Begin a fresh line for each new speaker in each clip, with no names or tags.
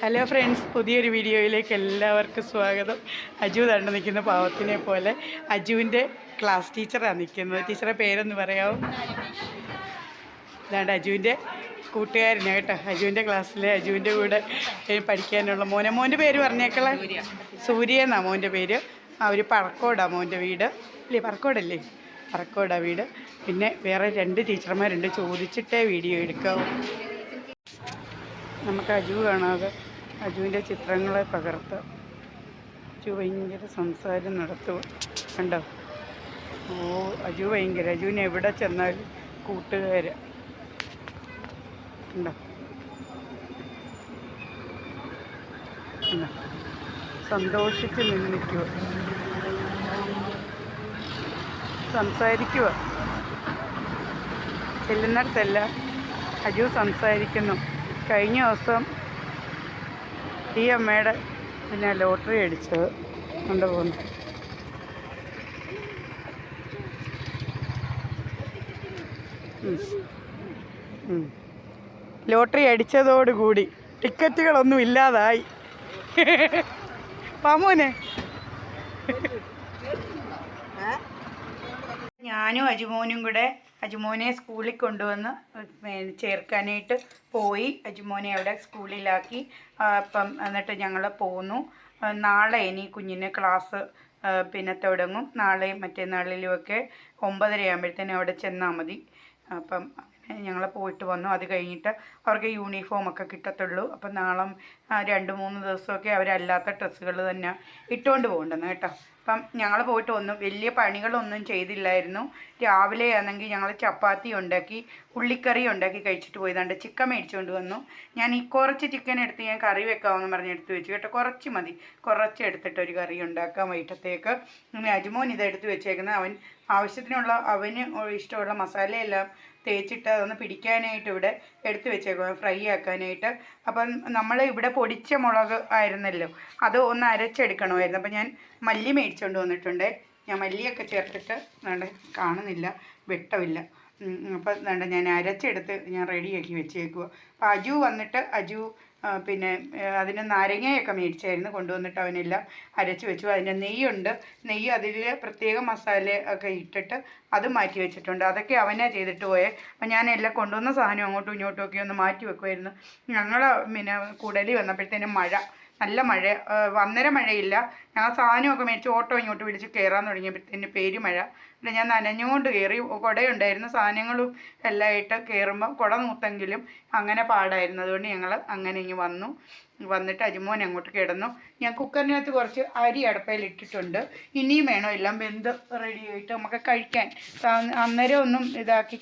Hello friends പുതിയൊരു വീഡിയോയിലേക്ക് എല്ലാവർക്കും സ്വാഗതം. അജു തണ്ട് നിൽക്കുന്ന പാവത്തിനെ പോലെ അജുവിന്റെ ക്ലാസ് ടീച്ചറാണ് നിൽക്കുന്നത്. ടീച്ചറെ പേരൊന്ന് പറയാമോ ഇതാണ്ട് അജുവിന്റെ കൂട്ടുകാരനാണ് കേട്ടോ. അജുവിന്റെ ക്ലാസ്സിലെ അജുവിന്റെ കൂടെ പഠിക്കാനുള്ള മോനെ. മോന്റെ പേര് പറഞ്ഞേക്കളെ. സൂര്യ എന്നാ മോന്റെ പേര്. ആ ഒരു പറക്കോടാണ് മോന്റെ വീട്. ഇല്ലേ പറക്കോടല്ലേ? പറക്കോടാണ് വീട്. പിന്നെ വേറെ രണ്ട് ടീച്ചർമാരുണ്ട്. ചോദിച്ചിട്ടേ വീഡിയോ എടുക്കാവൂ. നമുക്ക് അജു കാണാതെ അജുവിന്റെ ചിത്രങ്ങളെ പകർത്താം അജു ഭയങ്കര സംസാരം നടത്തുക കണ്ടോ? ഓ അജു ഭയങ്കര. അജുവിന് എവിടെ ചെന്നാലും കൂട്ടുകാര്. കണ്ടോ? സന്തോഷിച്ച് നിന്നിക്കുക സംസാരിക്കുക ചെല്ലുന്നിടത്തെല്ലാം. അജു സംസാരിക്കുന്നു. കഴിഞ്ഞ ദിവസം ഈ അമ്മയുടെ പിന്നെ ലോട്ടറി അടിച്ചത്. കൊണ്ടുപോകുന്നു. ലോട്ടറി അടിച്ചതോടുകൂടി ടിക്കറ്റുകളൊന്നും ഇല്ലാതായി. പാമോനെ ഞാനും അജുമോനും കൂടെ അജുമോനെ സ്കൂളിൽ കൊണ്ടുവന്ന് ചേർക്കാനായിട്ട് പോയി. അജുമോനെ അവിടെ സ്കൂളിലാക്കി. അപ്പം എന്നിട്ട് ഞങ്ങൾ പോന്നു. നാളെ ഇനി കുഞ്ഞിന് ക്ലാസ് പിന്നെ തുടങ്ങും. നാളെയും മറ്റന്നാളിലുമൊക്കെ ഒമ്പതര ആകുമ്പോഴത്തേനും അവിടെ ചെന്നാൽ മതി. അപ്പം ഞങ്ങൾ പോയിട്ട് വന്നു. അത് കഴിഞ്ഞിട്ട് അവർക്ക് യൂണിഫോം ഒക്കെ കിട്ടത്തുള്ളൂ. അപ്പം നാളെ രണ്ട് മൂന്ന് ദിവസമൊക്കെ അവരല്ലാത്ത ഡ്രസ്സുകൾ തന്നെ ഇട്ടുകൊണ്ട് പോകണ്ടെന്ന് കേട്ടോ. അപ്പം ഞങ്ങൾ പോയിട്ട് ഒന്നും വലിയ പണികളൊന്നും ചെയ്തില്ലായിരുന്നു. രാവിലെ ആണെങ്കിൽ ഞങ്ങൾ ചപ്പാത്തി ഉണ്ടാക്കി ഉള്ളിക്കറി ഉണ്ടാക്കി കഴിച്ചിട്ട് പോയതാണ്ട് ചിക്കൻ മേടിച്ചുകൊണ്ട് വന്നു. ഞാൻ ഈ കുറച്ച് ചിക്കൻ എടുത്ത് ഞാൻ കറി വെക്കാമെന്ന് പറഞ്ഞ് എടുത്ത് വെച്ചു കേട്ടോ. കുറച്ച് മതി. കുറച്ച് എടുത്തിട്ട് ഒരു കറി ഉണ്ടാക്കാം വൈകിട്ടത്തേക്ക്. അജ്മോൻ ഇത് എടുത്ത് വെച്ചേക്കുന്നത് അവൻ ആവശ്യത്തിനുള്ള അവന് ഇഷ്ടമുള്ള മസാലയെല്ലാം തേച്ചിട്ട് അതൊന്ന് പിടിക്കാനായിട്ട് ഇവിടെ എടുത്തു വെച്ചേക്കും ഫ്രൈ ആക്കാനായിട്ട്. അപ്പം നമ്മൾ ഇവിടെ പൊടിച്ച മുളക് ആയിരുന്നല്ലോ അത് ഒന്ന് അരച്ചെടുക്കണമായിരുന്നു. അപ്പം ഞാൻ മല്ലി മേടിച്ചുകൊണ്ട് വന്നിട്ടുണ്ട്. ഞാൻ മല്ലിയൊക്കെ ചേർത്തിട്ട് വേണ്ട കാണുന്നില്ല വെട്ടമില്ല. അപ്പം വേണ്ട ഞാൻ അരച്ചെടുത്ത് ഞാൻ റെഡിയാക്കി വെച്ചേക്കുക അപ്പോൾ അജു വന്നിട്ട് അജു പിന്നെ അതിന് നാരങ്ങയൊക്കെ മേടിച്ചായിരുന്നു കൊണ്ടുവന്നിട്ട് അവനെല്ലാം അരച്ച് വെച്ചു. അതിന്റെ നെയ്യുണ്ട്. നെയ്യ് അതിൽ പ്രത്യേക മസാല ഒക്കെ ഇട്ടിട്ട് അത് മാറ്റി വെച്ചിട്ടുണ്ട്. അതൊക്കെ അവനെ ചെയ്തിട്ട് പോയേ. അപ്പം ഞാൻ എല്ലാം കൊണ്ടുവന്ന സാധനം അങ്ങോട്ടും ഇങ്ങോട്ടും ഒക്കെ ഒന്ന് മാറ്റി വെക്കുമായിരുന്നു ഞങ്ങൾ പിന്നെ കൂടലി വന്നപ്പോഴത്തേനും മഴ. നല്ല മഴ വന്നര മഴയില്ല. ഞങ്ങൾ സാധനമൊക്കെ മേടിച്ച് ഓട്ടോ ഇങ്ങോട്ട് വിളിച്ച് കയറാൻ തുടങ്ങിയപ്പോഴത്തേന് പേര് മഴ. പിന്നെ ഞാൻ നനഞ്ഞുകൊണ്ട് കയറി കുടയുണ്ടായിരുന്നു സാധനങ്ങളും എല്ലാം ആയിട്ട് കയറുമ്പോൾ കുട നൂത്തെങ്കിലും അങ്ങനെ പാടായിരുന്നു. അതുകൊണ്ട് ഞങ്ങൾ അങ്ങനെ ഇങ്ങ് വന്നു. വന്നിട്ട് അരിമോൻ അങ്ങോട്ട് കിടന്നു. ഞാൻ കുക്കറിനകത്ത് കുറച്ച് അരി അടപ്പയിൽ ഇട്ടിട്ടുണ്ട്. ഇനിയും വേണം എല്ലാം വെന്ത് റെഡി ആയിട്ട് നമുക്ക് കഴിക്കാൻ. അന്നേരം ഒന്നും ഇതാക്കി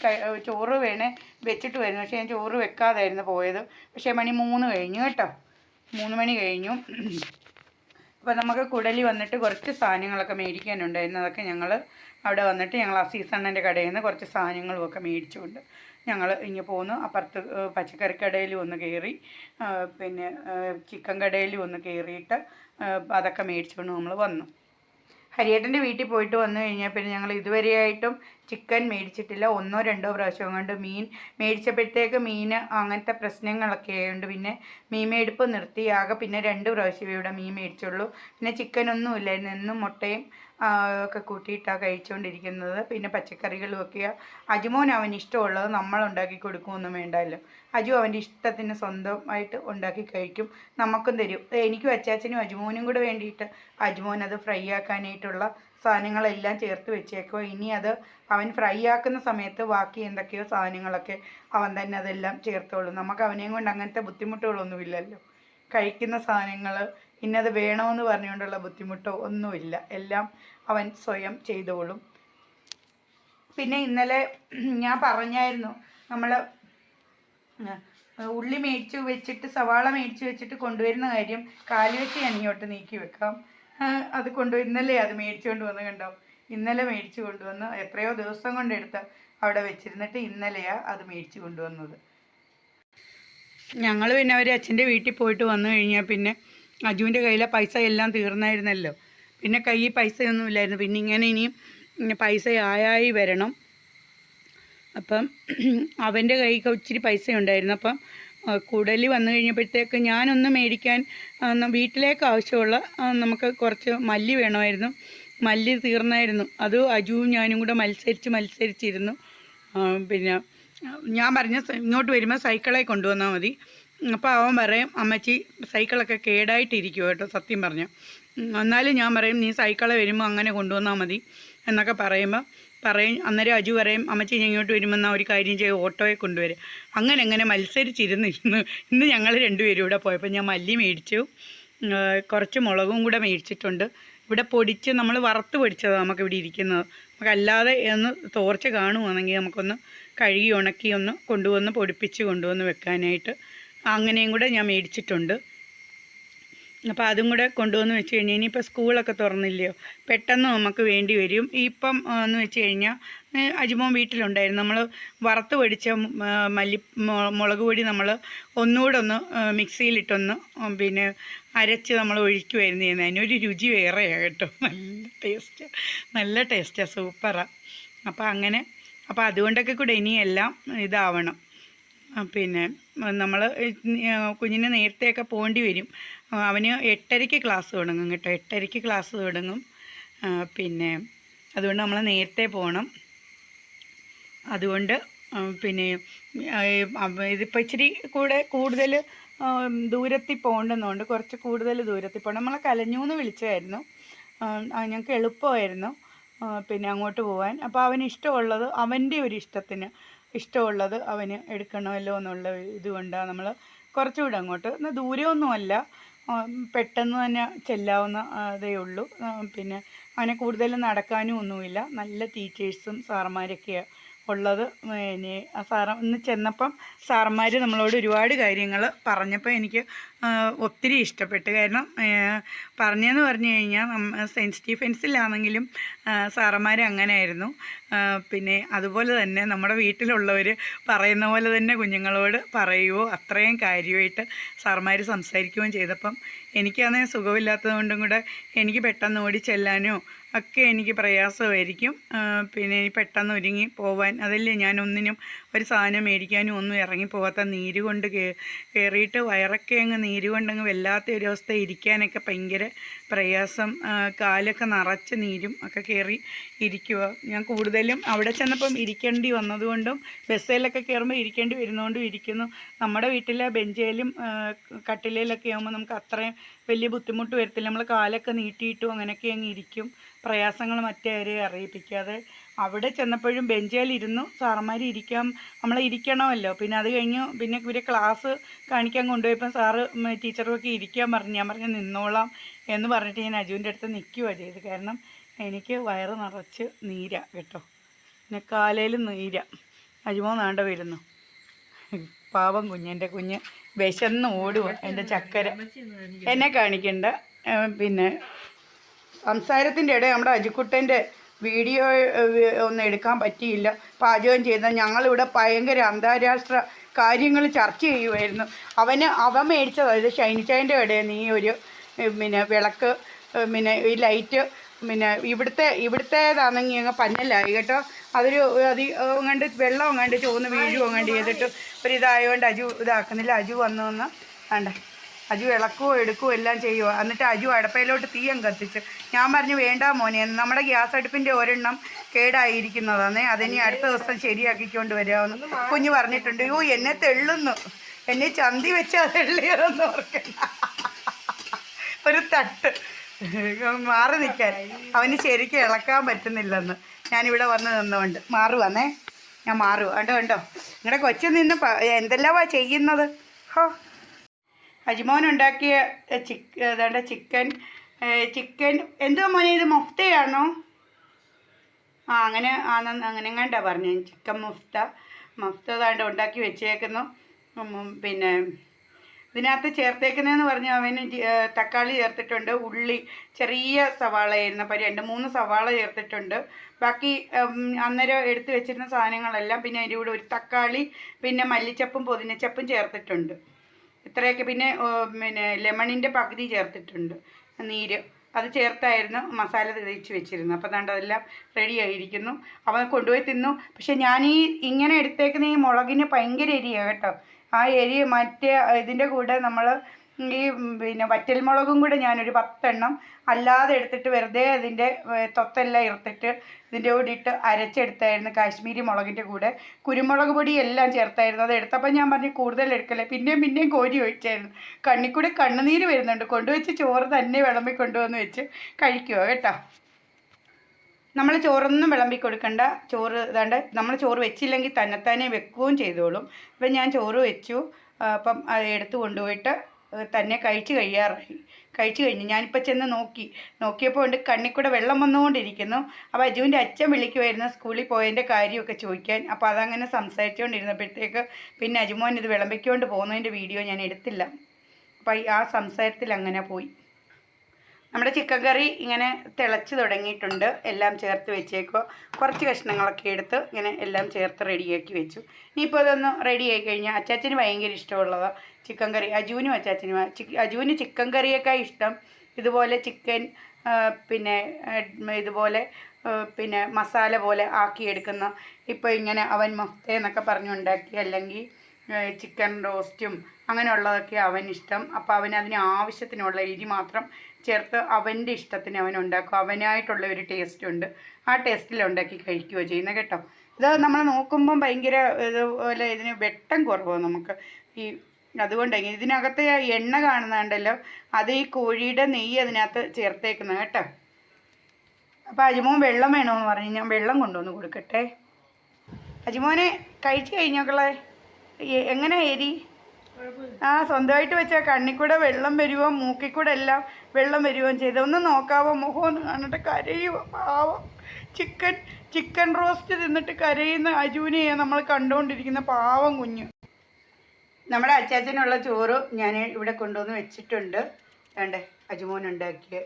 ചോറ് വേണേ വെച്ചിട്ട് വരുന്നു. പക്ഷേ ഞാൻ ചോറ് വെക്കാതായിരുന്നു പോയത്. പക്ഷേ മണി മൂന്ന് കഴിഞ്ഞു കേട്ടോ. മൂന്ന് മണി കഴിഞ്ഞു. അപ്പോൾ നമുക്ക് കുടലി വന്നിട്ട് കുറച്ച് സാധനങ്ങളൊക്കെ മേടിക്കാനുണ്ടായിരുന്നു അതൊക്കെ ഞങ്ങൾ അവിടെ വന്നിട്ട് ഞങ്ങൾ ആ സീസണിന്റെ കടയിൽ നിന്ന് കുറച്ച് സാധനങ്ങളും ഒക്കെ മേടിച്ചുകൊണ്ട് ഞങ്ങൾ ഇങ്ങ് പോന്നു. അപ്പുറത്ത് പച്ചക്കറി കടയിൽ ഒന്ന് കയറി പിന്നെ ചിക്കൻ കടയിൽ ഒന്ന് കയറിയിട്ട് അതൊക്കെ മേടിച്ചുകൊണ്ട് നമ്മൾ വന്നു. ഹരിയേട്ടന്റെ വീട്ടിൽ പോയിട്ട് വന്നു കഴിഞ്ഞാൽ പിന്നെ ഞങ്ങൾ ഇതുവരെയായിട്ടും ചിക്കൻ മേടിച്ചിട്ടില്ല. ഒന്നോ രണ്ടോ പ്രാവശ്യം കൊണ്ട് മീൻ മേടിച്ചപ്പോഴത്തേക്ക് മീൻ അങ്ങനത്തെ പ്രശ്നങ്ങളൊക്കെ ആയതുകൊണ്ട് പിന്നെ മീൻ മേടിപ്പ് നിർത്തി. ആകെ പിന്നെ രണ്ട് പ്രാവശ്യം ഇവിടെ മീൻ മേടിച്ചുള്ളൂ. പിന്നെ ചിക്കനൊന്നും ഇല്ലായിരുന്നു എന്നും മുട്ടയും ഒക്കെ കൂട്ടിയിട്ടാണ് കഴിച്ചുകൊണ്ടിരിക്കുന്നത് പിന്നെ പച്ചക്കറികളും ഒക്കെ. അജുമോൻ അവന് ഇഷ്ടമുള്ളത് നമ്മൾ ഉണ്ടാക്കി കൊടുക്കുമൊന്നും വേണ്ടല്ലോ. അജു അവന്റെ ഇഷ്ടത്തിന് സ്വന്തമായിട്ട് ഉണ്ടാക്കി കഴിക്കും. നമുക്കും തരും. എനിക്കും അച്ചാച്ചനും അജുമോനും കൂടെ വേണ്ടിയിട്ട് അജുമോൻ അത് ഫ്രൈ ആക്കാനായിട്ടുള്ള സാധനങ്ങളെല്ലാം ചേർത്ത് വെച്ചേക്കുക ഇനി അത് അവൻ ഫ്രൈ ആക്കുന്ന സമയത്ത് ബാക്കി എന്തൊക്കെയോ സാധനങ്ങളൊക്കെ അവൻ തന്നെ അതെല്ലാം ചേർത്തോളും. നമുക്ക് അവനെയും കൊണ്ട് അങ്ങനത്തെ ബുദ്ധിമുട്ടുകളൊന്നുമില്ലല്ലോ. കഴിക്കുന്ന സാധനങ്ങൾ ഇന്നത് വേണമെന്ന് പറഞ്ഞുകൊണ്ടുള്ള ബുദ്ധിമുട്ടോ ഒന്നുമില്ല. എല്ലാം അവൻ സ്വയം ചെയ്തോളും. പിന്നെ ഇന്നലെ ഞാൻ പറഞ്ഞായിരുന്നു നമ്മൾ ഉള്ളി മേടിച്ച് വെച്ചിട്ട് സവാള മേടിച്ച് വെച്ചിട്ട് കൊണ്ടുവരുന്ന കാര്യം കാൽ വെച്ച് ഞാൻ ഇങ്ങോട്ട് നീക്കി വെക്കാം. അത് കൊണ്ടു ഇന്നലെ അത് മേടിച്ചു കൊണ്ടുവന്ന് കണ്ടോ? ഇന്നലെ മേടിച്ചു കൊണ്ടുവന്ന് എത്രയോ ദിവസം കൊണ്ടെടുത്ത് അവിടെ വെച്ചിരുന്നിട്ട് ഇന്നലെയാണ് അത് മേടിച്ചു കൊണ്ടുവന്നത് ഞങ്ങൾ പിന്നെ അവർ അച്ഛന്റെ വീട്ടിൽ പോയിട്ട് വന്നു കഴിഞ്ഞാൽ പിന്നെ അജുവിന്റെ കയ്യിലെ പൈസ എല്ലാം തീർന്നായിരുന്നല്ലോ. പിന്നെ കയ്യിൽ പൈസയൊന്നും ഇല്ലായിരുന്നു. പിന്നെ ഇങ്ങനെ ഇനിയും പൈസ ആയായി വരണം. അപ്പം അവന്റെ കയ്യിൽ ഒത്തിരി പൈസ ഉണ്ടായിരുന്നു അപ്പം കുടലി വന്നു കഴിഞ്ഞപ്പോഴത്തേക്ക് ഞാനൊന്ന് മേടിക്കാൻ വീട്ടിലേക്ക് ആവശ്യമുള്ള നമുക്ക് കുറച്ച് മല്ലി വേണമായിരുന്നു. മല്ലി തീർന്നായിരുന്നു. അത് അജുവും ഞാനും കൂടെ മത്സരിച്ച് മത്സരിച്ചിരുന്നു. പിന്നെ ഞാൻ പറഞ്ഞ ഇങ്ങോട്ട് വരുമ്പോൾ സൈക്കിളെ കൊണ്ടുവന്നാൽ മതി. അപ്പോൾ അവൻ പറയും അമ്മച്ചി സൈക്കിളൊക്കെ കേടായിട്ടിരിക്കും കേട്ടോ സത്യം പറഞ്ഞു. എന്നാലും ഞാൻ പറയും നീ സൈക്കിളെ വരുമ്പോൾ അങ്ങനെ കൊണ്ടുവന്നാൽ മതി എന്നൊക്കെ പറയുമ്പോൾ പറയും അന്നേരം അജു പറയും അമ്മച്ചി ഇങ്ങോട്ട് വരുമ്പോൾ എന്നാൽ ഒരു കാര്യം ചെയ്യും ഓട്ടോയെ കൊണ്ടുവരും. അങ്ങനെ അങ്ങനെ മത്സരിച്ചിരുന്നിരുന്നു ഇന്ന്. ഞങ്ങൾ രണ്ടുപേരും ഇവിടെ പോയപ്പോൾ ഞാൻ മല്ലി മേടിച്ചു കുറച്ച് മുളകും കൂടെ മേടിച്ചിട്ടുണ്ട്. ഇവിടെ പൊടിച്ച് നമ്മൾ വറുത്ത് പൊടിച്ചതാണ് നമുക്ക് ഇവിടെ ഇരിക്കുന്നത്. നമുക്ക് അല്ലാതെ ഒന്ന് തോർച്ച കാണുവാണെങ്കിൽ നമുക്കൊന്ന് കഴുകി ഉണക്കി ഒന്ന് കൊണ്ടുവന്ന് പൊടിപ്പിച്ച് കൊണ്ടുവന്ന് വെക്കാനായിട്ട് അങ്ങനെയും കൂടെ ഞാൻ മേടിച്ചിട്ടുണ്ട്. അപ്പോൾ അതും കൂടെ കൊണ്ടുവന്ന് വെച്ച് കഴിഞ്ഞാൽ ഇനിയിപ്പോൾ സ്കൂളൊക്കെ തുറന്നില്ലയോ? പെട്ടെന്ന് നമുക്ക് വേണ്ടി വരും. ഇപ്പം എന്ന് വെച്ച് കഴിഞ്ഞാൽ അജിമോൻ വീട്ടിലുണ്ടായിരുന്നു. നമ്മൾ വറുത്ത് പൊടിച്ച മല്ലി മുളക് പൊടി നമ്മൾ ഒന്നുകൂടെ ഒന്ന് മിക്സിയിലിട്ടൊന്ന് പിന്നെ അരച്ച് നമ്മൾ ഒഴിക്കുമായിരുന്നു ചെയ്യുന്നത്. അതിനൊരു രുചി വേറെയാണ് കേട്ടോ. നല്ല ടേസ്റ്റ്. നല്ല ടേസ്റ്റാണ് സൂപ്പറാണ് അപ്പോൾ അങ്ങനെ അപ്പോൾ അതുകൊണ്ടൊക്കെ കൂടെ ഇനിയെല്ലാം ഇതാവണം. പിന്നെ നമ്മൾ കുഞ്ഞിന് നേരത്തെയൊക്കെ പോകേണ്ടി വരും. അവന് എട്ടരയ്ക്ക് ക്ലാസ് തുടങ്ങും കേട്ടോ. എട്ടരയ്ക്ക് ക്ലാസ് തുടങ്ങും. പിന്നെ അതുകൊണ്ട് നമ്മൾ നേരത്തെ പോകണം അതുകൊണ്ട് പിന്നെ ഇതിപ്പോൾ ഇച്ചിരി കൂടെ കൂടുതൽ ദൂരത്തിൽ പോകേണ്ടുന്നതുകൊണ്ട് കുറച്ച് കൂടുതൽ ദൂരത്തിൽ പോകണം. നമ്മളെ കലഞ്ഞൂന്ന് വിളിച്ചായിരുന്നു ഞങ്ങൾക്ക് എളുപ്പമായിരുന്നു. പിന്നെ അങ്ങോട്ട് പോകാൻ അപ്പോൾ അവന് ഇഷ്ടമുള്ളത് അവന്റെ ഒരു ഇഷ്ടത്തിന് ഇഷ്ടമുള്ളത് അവന് എടുക്കണമല്ലോ എന്നുള്ള ഇതുകൊണ്ടാണ് നമ്മൾ കുറച്ചുകൂടെ അങ്ങോട്ട്. എന്നാൽ ദൂരമൊന്നുമല്ല പെട്ടെന്ന് തന്നെ ചെല്ലാവുന്ന ആ, അതേ ഉള്ളൂ. പിന്നെ അവനെ കൂടുതൽ നടക്കാനും ഒന്നുമില്ല. നല്ല ടീച്ചേഴ്സും സാറന്മാരൊക്കെയാണ് ഉള്ളത്. പിന്നെ സാറ ഇന്ന് ചെന്നപ്പം സാറന്മാർ നമ്മളോട് ഒരുപാട് കാര്യങ്ങൾ പറഞ്ഞപ്പോൾ എനിക്ക് ഒത്തിരി ഇഷ്ടപ്പെട്ടു. കാരണം പറഞ്ഞതെന്ന് പറഞ്ഞു കഴിഞ്ഞാൽ സെന്റ് സ്റ്റീഫൻസിലാണെങ്കിലും സാറന്മാർ അങ്ങനെ ആയിരുന്നു പിന്നെ അതുപോലെ തന്നെ നമ്മുടെ വീട്ടിലുള്ളവർ പറയുന്ന പോലെ തന്നെ കുഞ്ഞുങ്ങളോട് പറയുകയോ അത്രയും കാര്യമായിട്ട് സാറന്മാർ സംസാരിക്കുകയും ചെയ്തപ്പം എനിക്കാണെങ്കിൽ സുഖമില്ലാത്തതുകൊണ്ടും കൂടെ എനിക്ക് പെട്ടെന്ന് ഓടി ചെല്ലാനോ ഒക്കെ എനിക്ക് പ്രയാസമായിരിക്കും. പിന്നെ പെട്ടെന്ന് ഒരുങ്ങി പോവാൻ അതല്ലേ ഞാൻ ഒന്നിനും ഒരു സാധനം മേടിക്കാനും ഒന്നും ഇറങ്ങിപ്പോകാത്ത നീര് കൊണ്ട് കയറിയിട്ട് വയറൊക്കെ അങ്ങ് നീര് കൊണ്ടങ്ങ് വല്ലാത്ത ഒരു അവസ്ഥ ഇരിക്കാനൊക്കെ ഭയങ്കര പ്രയാസം. കാലൊക്കെ നിറച്ച് നീരും ഒക്കെ കയറി ഇരിക്കുക ഞാൻ കൂടുതലും അവിടെ ചെന്നപ്പം ഇരിക്കേണ്ടി വന്നതുകൊണ്ടും ബസ്സിലൊക്കെ കയറുമ്പോൾ ഇരിക്കേണ്ടി വരുന്നതുകൊണ്ടും ഇരിക്കുന്നു. നമ്മുടെ വീട്ടിലെ ബെഞ്ചേലും കട്ടിലേലൊക്കെ ആകുമ്പോൾ നമുക്ക് അത്രയും വലിയ ബുദ്ധിമുട്ട് വരത്തില്ല. നമ്മൾ കാലൊക്കെ നീട്ടിയിട്ടും അങ്ങനെയൊക്കെ അങ്ങ് ഇരിക്കും. പ്രയാസങ്ങൾ മറ്റേവരെ അറിയിപ്പിക്കാതെ. അവിടെ ചെന്നപ്പോഴും ബെഞ്ചേലിരുന്നു സാറന്മാർ ഇരിക്കാം നമ്മൾ ഇരിക്കണമല്ലോ. പിന്നെ അത് കഴിഞ്ഞ് പിന്നെ ഇവരെ ക്ലാസ് കാണിക്കാൻ കൊണ്ടുപോയപ്പോൾ സാറ് ടീച്ചർക്കൊക്കെ ഇരിക്കാൻ പറഞ്ഞു. ഞാൻ പറഞ്ഞു നിന്നോളാം എന്ന് പറഞ്ഞിട്ട് ഞാൻ അജുവിന്റെ അടുത്ത് നിൽക്കുകയാണ് ചെയ്ത് കാരണം എനിക്ക് വയറ് നിറച്ച് നീര കേട്ടോ. പിന്നെ കാലയിൽ നീര. അജുമോ നാണ്ട വരുന്നു. പാവം കുഞ്ഞ്. കുഞ്ഞ് വിശന്ന് ഓടുക എന്റെ ചക്കര. എന്നെ കാണിക്കണ്ട. പിന്നെ സംസാരത്തിന്റെ ഇടയിൽ നമ്മുടെ അജിക്കുട്ടന്റെ വീഡിയോ ഒന്നും എടുക്കാൻ പറ്റിയില്ല. പാചകം ചെയ്ത ഞങ്ങളിവിടെ ഭയങ്കര അന്താരാഷ്ട്ര കാര്യങ്ങൾ ചർച്ച ചെയ്യുമായിരുന്നു അവന് അവൻ മേടിച്ചത്. അതായത് ഷൈനിച്ചായന്റെ നീ ഒരു പിന്നെ വിളക്ക് പിന്നെ ഈ ലൈറ്റ് പിന്നെ ഇവിടുത്തെ ഇവിടുത്തേതാണെങ്കിൽ അങ്ങ് പന്നലായി കേട്ടോ. അതൊരു അത് കണ്ട് വെള്ളം കണ്ട് ചുവന്ന് വീഴുകയോ കണ്ട് ചെയ്തിട്ട്. ഒരു ഇതായതുകൊണ്ട് അജു ഇതാക്കുന്നില്ല. അജു വന്നു വന്ന് വേണ്ട അജു ഇളക്കുകയോ എടുക്കുകയോ എല്ലാം ചെയ്യുമോ എന്നിട്ട് അജു അടപ്പയിലോട്ട് തീയം കത്തിച്ച് ഞാൻ പറഞ്ഞു വേണ്ട മോനെ നമ്മുടെ ഗ്യാസ് അടുപ്പിന്റെ ഒരെണ്ണം കേടായിരിക്കുന്നതാണ് അതിനി അടുത്ത ദിവസം ശരിയാക്കിക്കൊണ്ട് വരാമെന്ന് കുഞ്ഞു പറഞ്ഞിട്ടുണ്ട്. യോ എന്നെ തെള്ളുന്നു. എന്നെ ചന്തി വെച്ചാൽ തെള്ളിയതെന്ന് ഓർക്കണ്ട. ഒരു തട്ട്. മാറി നിൽക്കാൻ. അവന് ശരിക്കും ഇളക്കാൻ പറ്റുന്നില്ലെന്ന്. ഞാനിവിടെ വന്ന് നിന്നുകൊണ്ട് മാറുവാന്നേ. ഞാൻ മാറുക കണ്ടോ നിങ്ങളുടെ കൊച്ചു നിന്ന് പ- എന്തെല്ലാമാ ചെയ്യുന്നത്? ഹോ അജിമോൻ ഉണ്ടാക്കിയ ചിക്ക് ഏതാണ്ട് ചിക്കൻ ചിക്കൻ. എന്തുവാ മോനെ ഇത് മുഫ്തയാണോ? ആ അങ്ങനെ ആണെന്ന് അങ്ങനെ കണ്ടാ പറഞ്ഞു. ചിക്കൻ മുഫ്ത. മുഫ്ത അതാണ്ട് ഉണ്ടാക്കി വെച്ചേക്കുന്നു. പിന്നെ ഇതിനകത്ത് ചേർത്തേക്കുന്നതെന്ന് പറഞ്ഞു. അവന് തക്കാളി ചേർത്തിട്ടുണ്ട് ഉള്ളി ചെറിയ സവാളയായിരുന്നു അപ്പോൾ രണ്ട് മൂന്ന് സവാള ചേർത്തിട്ടുണ്ട്. ബാക്കി അന്നേരം എടുത്ത് വെച്ചിരുന്ന സാധനങ്ങളെല്ലാം പിന്നെ അതിന്റെ കൂടെ ഒരു തക്കാളി പിന്നെ മല്ലിച്ചപ്പും പൊതിനച്ചപ്പും ചേർത്തിട്ടുണ്ട്. ഇത്രയൊക്കെ പിന്നെ പിന്നെ ലെമണിന്റെ പകുതി ചേർത്തിട്ടുണ്ട് നീര്. അത് ചേർത്തായിരുന്നു മസാല തേച്ച് വെച്ചിരുന്നത്. അപ്പോൾ അതുകൊണ്ട് അതെല്ലാം റെഡി ആയിരിക്കുന്നു. അവൻ കൊണ്ടുപോയി തിന്നു. പക്ഷെ ഞാൻ ഈ ഇങ്ങനെ എടുത്തേക്കുന്ന ഈ മുളകിന് ഭയങ്കര എരിയാണ് കേട്ടോ. ആ എരി മറ്റേ ഇതിന്റെ കൂടെ നമ്മൾ ഈ പിന്നെ വറ്റൽമുളകും കൂടെ ഞാനൊരു പത്തെണ്ണം അല്ലാതെ എടുത്തിട്ട് വെറുതെ അതിന്റെ തൊത്തെല്ലാം ഇറുത്തിട്ട് ഇതിന്റെ കൂടെ ഇട്ട് അരച്ചെടുത്തായിരുന്നു കാശ്മീരി മുളകിന്റെ കൂടെ. കുരുമുളക് പൊടി എല്ലാം ചേർത്തായിരുന്നു. അത് എടുത്തപ്പോൾ ഞാൻ പറഞ്ഞു കൂടുതൽ എടുക്കല്ലേ. പിന്നെയും പിന്നെയും കോരി ഒഴിച്ചായിരുന്നു. കണ്ണിക്കൂടെ കണ്ണുനീര് വരുന്നുണ്ട്. കൊണ്ടുവച്ച് ചോറ് തന്നെ വിളമ്പി കൊണ്ടുവന്ന് വെച്ച് കഴിക്കുക കേട്ടോ? നമ്മൾ ചോറൊന്നും വിളമ്പി കൊടുക്കണ്ട. ചോറ് ഇതാണ്ട് നമ്മൾ ചോറ് വെച്ചില്ലെങ്കിൽ തന്നെത്താനെ വെക്കുകയും ചെയ്തോളും. അപ്പം ഞാൻ ചോറ് വെച്ചു. അപ്പം എടുത്ത് കൊണ്ടുപോയിട്ട് തന്നെ കഴിച്ചു കഴിയാറായി. കഴിച്ചു കഴിഞ്ഞു ഞാനിപ്പോൾ ചെന്ന് നോക്കി. നോക്കിയപ്പോൾ ഉണ്ട് കണ്ണിൽ കൂടെ വെള്ളം വന്നുകൊണ്ടിരിക്കുന്നു. അപ്പോൾ അജുവിന്റെ അച്ഛൻ വിളിക്കുമായിരുന്നു സ്കൂളിൽ പോയതിന്റെ കാര്യമൊക്കെ ചോദിക്കാൻ. അപ്പോൾ അതങ്ങനെ സംസാരിച്ചുകൊണ്ടിരുന്നപ്പോഴത്തേക്ക് പിന്നെ അജുമോൻ ഇത് വിളമ്പിക്കൊണ്ട് പോകുന്നതിന്റെ വീഡിയോ ഞാൻ എടുത്തില്ല. അപ്പോൾ ആ സംസാരത്തിൽ അങ്ങനെ പോയി. നമ്മുടെ ചിക്കൻ കറി ഇങ്ങനെ തിളച്ച് തുടങ്ങിയിട്ടുണ്ട്. എല്ലാം ചേർത്ത് വെച്ചേക്കോ കുറച്ച് കഷ്ണങ്ങളൊക്കെ എടുത്ത് ഇങ്ങനെ എല്ലാം ചേർത്ത് റെഡിയാക്കി വെച്ചു. ഇനിയിപ്പോൾ ഇതൊന്ന് റെഡി ആയി കഴിഞ്ഞാൽ അച്ചാച്ചന് ഭയങ്കര ഇഷ്ടമുള്ളതാണ് ചിക്കൻ കറി. അജുവിനും അച്ചാച്ചനും. ചി- അജുവിന് ചിക്കൻ കറിയേക്കാൾ ഇഷ്ടം. ഇതുപോലെ ചിക്കൻ പിന്നെ ഇതുപോലെ പിന്നെ മസാല പോലെ ആക്കിയെടുക്കുന്ന ഇപ്പോൾ ഇങ്ങനെ അവൻ മഫ്ത എന്നൊക്കെ പറഞ്ഞുണ്ടാക്കി അല്ലെങ്കിൽ ചിക്കൻ റോസ്റ്റും അങ്ങനെയുള്ളതൊക്കെ അവൻ ഇഷ്ടം. അപ്പോൾ അവൻ അതിന് ആവശ്യത്തിനുള്ള എരി മാത്രം ചേർത്ത് അവന്റെ ഇഷ്ടത്തിന് അവൻ ഉണ്ടാക്കും. അവനായിട്ടുള്ള ഒരു ടേസ്റ്റ് ഉണ്ട്. ആ ടേസ്റ്റിൽ ഉണ്ടാക്കി കഴിക്കുകയോ ചെയ്യുന്നത് കേട്ടോ. ഇത് നമ്മൾ നോക്കുമ്പം ഭയങ്കര ഇതുപോലെ ഇതിന് വെട്ടം കുറവാണ് നമുക്ക്. ഈ അതുകൊണ്ട് ഇതിനകത്ത് എണ്ണ കാണുന്നുണ്ടല്ലോ അത് ഈ കോഴിയുടെ നെയ്യ് അതിനകത്ത് ചേർത്തേക്കുന്നത് കേട്ടോ. അപ്പോൾ അജിമോൻ വെള്ളം വേണമെന്ന് പറഞ്ഞ്. ഞാൻ വെള്ളം കൊണ്ടുവന്ന് കൊടുക്കട്ടെ. അജിമോനെ കഴിച്ചു കഴിഞ്ഞോക്കളെ എങ്ങനെ എരി? ആ സ്വന്തമായിട്ട് വെച്ചാൽ കണ്ണിൽ കൂടെ വെള്ളം വരുവോ മൂക്കിൽ കൂടെ എല്ലാം വെള്ളം വരുവോ ചെയ്ത് ഒന്ന് നോക്കാവോ? മുഖം ഒന്ന് കണ്ടിട്ട് കരയുവോ? പാവം. ചിക്കൻ ചിക്കൻ റോസ്റ്റ് തിന്നിട്ട് കരയുന്ന അജുവിനെയാണ് നമ്മൾ കണ്ടുകൊണ്ടിരിക്കുന്ന പാവം കുഞ്ഞു. നമ്മുടെ അച്ചാച്ചനുള്ള ചോറ് ഞാൻ ഇവിടെ കൊണ്ടുവന്ന് വെച്ചിട്ടുണ്ട്. വേണ്ടേ അജുമോൻ ഉണ്ടാക്കിയ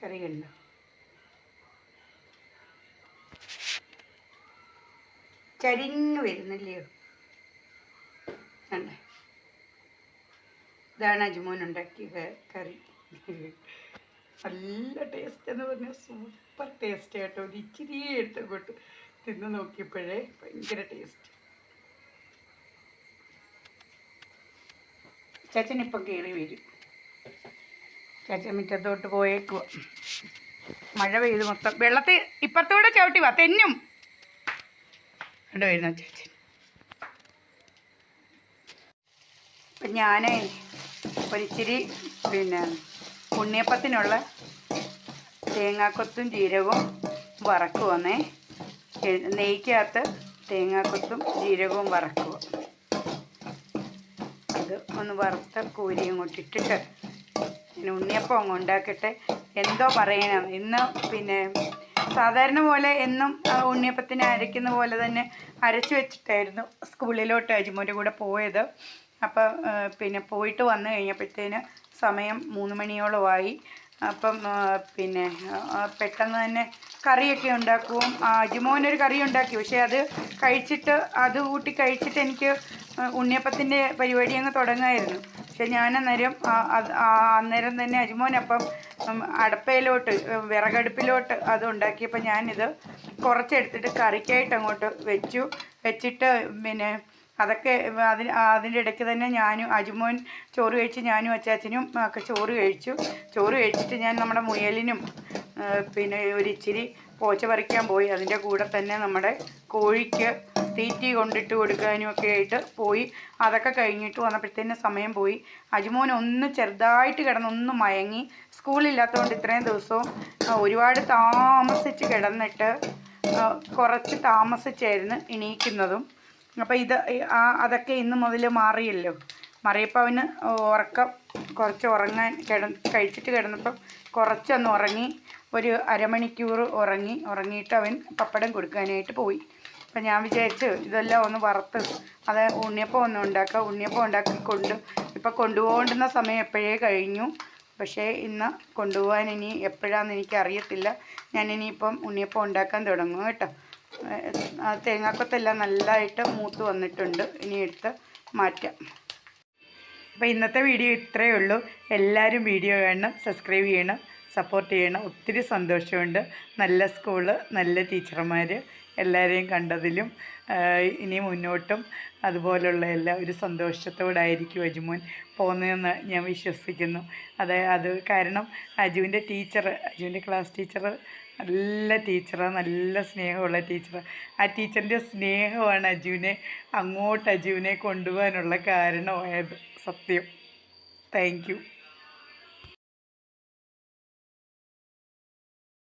കറിയുണ്ടോ ചരിഞ്ഞു വരുന്നില്ലയോ? കണ്ടേ. ഇതാണ് അജുമോൻ ഉണ്ടാക്കിയ കറി. നല്ല ടേസ്റ്റ് എന്ന് പറഞ്ഞാൽ സൂപ്പർ ടേസ്റ്റ് കേട്ടോ ഒരു ഇച്ചിരി തിന്ന് നോക്കിയപ്പോഴേ ഭയങ്കര ടേസ്റ്റ് ചച്ചൻ ഇപ്പം കയറി വരും. ചച്ചൻ മുറ്റത്തോട്ട് പോയേക്കുക മഴ പെയ്ത് മൊത്തം വെള്ളത്തിൽ ഇപ്പുറത്തൂടെ ചവിട്ടി വാ തെന്നും. കണ്ടു വരുന്ന ചേച്ചി അപ്പം ഞാൻ ഒരിച്ചിരി പിന്നെ ഉണ്ണിയപ്പത്തിനുള്ള തേങ്ങാക്കൊത്തും ജീരകവും വറക്കുവന്നേ. നെയ്ക്കകത്ത് തേങ്ങാക്കൊത്തും ജീരകവും വറക്കുക. അത് ഒന്ന് വറുത്ത കോരിയും കൊണ്ട് ഇട്ടിട്ട് പിന്നെ ഉണ്ണിയപ്പം അങ്ങ് ഉണ്ടാക്കട്ടെ. എന്തോ പറയണം. ഇന്ന് പിന്നെ സാധാരണ പോലെ എന്നും ഉണ്ണിയപ്പത്തിന് അരയ്ക്കുന്ന പോലെ തന്നെ അരച്ചു വെച്ചിട്ടായിരുന്നു സ്കൂളിലോട്ട് അജിമോന്റെ കൂടെ പോയത്. അപ്പം പിന്നെ പോയിട്ട് വന്നു കഴിഞ്ഞപ്പോഴത്തേന് സമയം മൂന്ന് മണിയോളമായി അപ്പം പിന്നെ പെട്ടെന്ന് തന്നെ കറിയൊക്കെ ഉണ്ടാക്കും അജിമോനൊരു കറി ഉണ്ടാക്കി. പക്ഷേ അത് കഴിച്ചിട്ട് അത് കൂട്ടി കഴിച്ചിട്ട് എനിക്ക് ഉണ്ണിയപ്പത്തിന്റെ പരിപാടി അങ്ങ് തുടങ്ങായിരുന്നു. പക്ഷെ ഞാൻ അന്നേരം അന്നേരം തന്നെ അജിമോനപ്പം അടപ്പയിലോട്ട് വിറകടുപ്പിലോട്ട് അത് ഉണ്ടാക്കിയപ്പോൾ ഞാനിത് കുറച്ചെടുത്തിട്ട് കറിക്കായിട്ട് അങ്ങോട്ട് വെച്ചു. വെച്ചിട്ട് പിന്നെ അതൊക്കെ അതിന് അതിന്റെ ഇടയ്ക്ക് തന്നെ ഞാനും അജുമോൻ ചോറ് കഴിച്ച് ഞാനും അച്ചാച്ചനും ഒക്കെ ചോറ് കഴിച്ചു. ചോറ് കഴിച്ചിട്ട് ഞാൻ നമ്മുടെ മുയലിനും പിന്നെ ഒരു ഇച്ചിരി പോച്ച പറിക്കാൻ പോയി. അതിന്റെ കൂടെ തന്നെ നമ്മുടെ കോഴിക്ക് തീറ്റി കൊണ്ടിട്ട് കൊടുക്കാനും ഒക്കെ ആയിട്ട് പോയി. അതൊക്കെ കഴിഞ്ഞിട്ട് വന്നപ്പോഴത്തേന് സമയം പോയി. അജുമോൻ ഒന്ന് ചെറുതായിട്ട് കിടന്നൊന്ന് മയങ്ങി. സ്കൂളില്ലാത്തതുകൊണ്ട് ഇത്രയും ദിവസവും ഒരുപാട് താമസിച്ച് കിടന്നിട്ട് കുറച്ച് താമസിച്ചായിരുന്നു എണീക്കുന്നതും. അപ്പോൾ ഇത് ആ അതൊക്കെ ഇന്ന് മുതൽ മാറിയല്ലോ. മാറിയപ്പോൾ അവന് ഉറക്കം കുറച്ച് ഉറങ്ങാൻ കിട കഴിച്ചിട്ട് കിടന്നപ്പം കുറച്ചൊന്ന് ഉറങ്ങി ഒരു അരമണിക്കൂർ ഉറങ്ങി ഉറങ്ങിയിട്ട് അവൻ പപ്പടം കൊടുക്കാനായിട്ട് പോയി. അപ്പം ഞാൻ വിചാരിച്ചു ഇതെല്ലാം ഒന്ന് വറുത്ത് അത് ഉണ്ണിയപ്പം ഒന്ന് ഉണ്ടാക്കുക ഉണ്ണിയപ്പം ഉണ്ടാക്കി കൊണ്ട് ഇപ്പം കൊണ്ടുപോകേണ്ടുന്ന സമയം എപ്പോഴേ കഴിഞ്ഞു? പക്ഷേ ഇന്ന് കൊണ്ടുപോകാൻ ഇനി എപ്പോഴാണെന്ന് എനിക്കറിയത്തില്ല. ഞാനിനിയിപ്പം ഉണ്ണിയപ്പം ഉണ്ടാക്കാൻ തുടങ്ങും കേട്ടോ. തേങ്ങാക്കൊത്തെല്ലാം നല്ലതായിട്ട് മൂത്ത് വന്നിട്ടുണ്ട്. ഇനി എടുത്ത് മാറ്റാം. അപ്പോൾ ഇന്നത്തെ വീഡിയോ ഇത്രയേ ഉള്ളൂ. എല്ലാവരും വീഡിയോ കാണണം സബ്സ്ക്രൈബ് ചെയ്യണം സപ്പോർട്ട് ചെയ്യണം. ഒത്തിരി സന്തോഷമുണ്ട്. നല്ല സ്കൂൾ നല്ല ടീച്ചർമാർ എല്ലാവരെയും കണ്ടതിലും. ഇനി മുന്നോട്ടും അതുപോലുള്ള എല്ലാ ഒരു സന്തോഷത്തോടായിരിക്കും അജുമോൻ പോകുന്നതെന്ന് ഞാൻ വിശ്വസിക്കുന്നു. അത് അത് കാരണം അജുവിന്റെ ടീച്ചർ അജുവിന്റെ ക്ലാസ് ടീച്ചർ നല്ല ടീച്ചറാണ് നല്ല സ്നേഹമുള്ള ടീച്ചറാണ് ആ. ടീച്ചറിന്റെ സ്നേഹമാണ് അജുവിനെ അങ്ങോട്ട് അജുവിനെ കൊണ്ടുപോകാനുള്ള കാരണമായത്. സത്യം. താങ്ക്